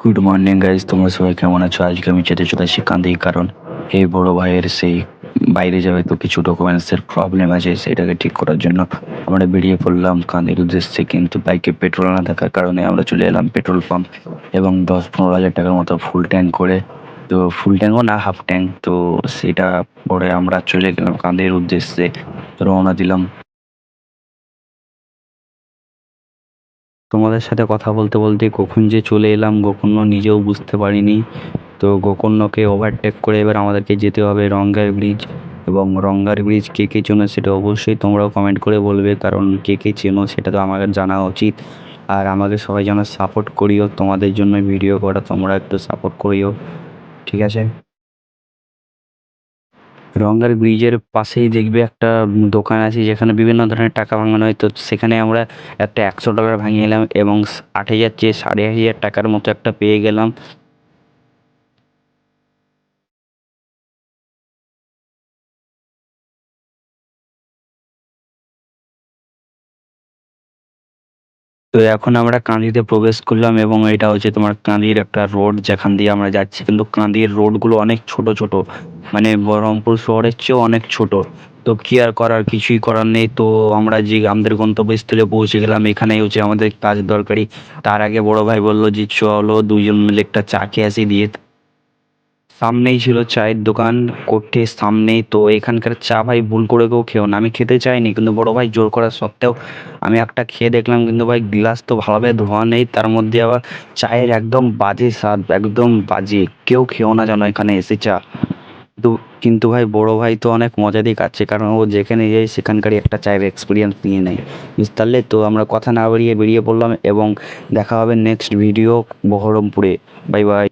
Good morning guys তোমরা সবাই কেমন আছো? আজকে আমি চলে আসছি কান্দি কারণ। এই বড় ভাইয়ের সেই বাইরে যাবে তো কিছু ডকুমেন্টসের প্রবলেম আছে, সেটাকে ঠিক করার জন্য আমরা বেরিয়ে পড়লাম কান্দির উদ্দেশ্যে। কিন্তু বাইকে পেট্রোল না থাকার কারণে আমরা চলে এলাম পেট্রোল পাম্প এবং দশ পনেরো হাজার টাকার মতো ফুল ট্যাঙ্ক করে। তো ফুল ট্যাঙ্কও না হাফ ট্যাঙ্ক তো সেটা পরে আমরা চলে গেলাম কান্দির উদ্দেশ্যে। রওনা দিলাম। তোমাদের সাথে কথা বলতে বলতে কখন যে চলে এলাম গোকর্ণ নিজেও বুঝতে পারিনি। তো গোকর্ণকে ওভারটেক করে এবার আমাদেরকে যেতে হবে রঙ্গার ব্রিজ এবং রঙ্গার ব্রিজ কে কে চেনো সেটা অবশ্যই তোমরাও কমেন্ট করে বলবে, কারণ কে কে চেনো সেটা তো আমাকে জানা উচিত। আর আমাকে সবাই যেন সাপোর্ট করিও, তোমাদের জন্য ভিডিও করা তোমরা একটু সাপোর্ট করিও। ঠিক আছে? রঙ্গার ব্রিজের পাশেই দেখবে একটা দোকান আছে যেখানে বিভিন্ন ধরনের টাকা ভাঙানো হয়। তো সেখানে আমরা একটা একশো ডলার ভাঙিয়ে এলাম এবং আট হাজার চেয়ে সাড়ে হাজার টাকার মতো একটা পেয়ে গেলাম। তো এখন আমরা কাঁদিতে প্রবেশ করলাম এবং এটা হচ্ছে তোমার কাঁদির একটা রোড যেখান দিয়ে আমরা যাচ্ছি। কিন্তু কাঁদির রোডগুলো অনেক ছোট ছোট। মানে বহরমপুর শহরের চেয়েও অনেক ছোট। তো কি আর করার? কিছুই করার নেই। তো আমরা যে আমাদের গন্তব্যস্থলে পৌঁছে গেলাম। এখানেই হচ্ছে আমাদের কাজ দরকারি। তার আগে বড় ভাই বলল যে, চলো দুজন মিলে একটা চা খেয়ে আসি, দিয়ে সামনেই ছিল চায়ের দোকান কোর্টের সামনেই তো এখানকার চা ভাই ভুল করে কেউ খেও না। আমি খেতে চাইনি, কিন্তু বড় ভাই জোর করা সত্ত্বেও আমি একটা খেয়ে দেখলাম, কিন্তু ভাই গ্লাস তো ভালোভাবে ধোয়া নেই, তার মধ্যে আবার চায়ের একদম বাজে স্বাদ, একদম বাজে, কেউ খেও না যেন এখানে এসে চা। তো কিন্তু ভাই বড় ভাই তো অনেক মজা দিয়ে খাচ্ছে কারণ ও যেখানে যায় সেখানকারই একটা চায়ের এক্সপিরিয়েন্স নিয়ে নেয়। বুঝতে তো আমরা কথা না বেরিয়ে বেরিয়ে পড়লাম এবং দেখা হবে নেক্সট ভিডিও বহরমপুরে। Bye bye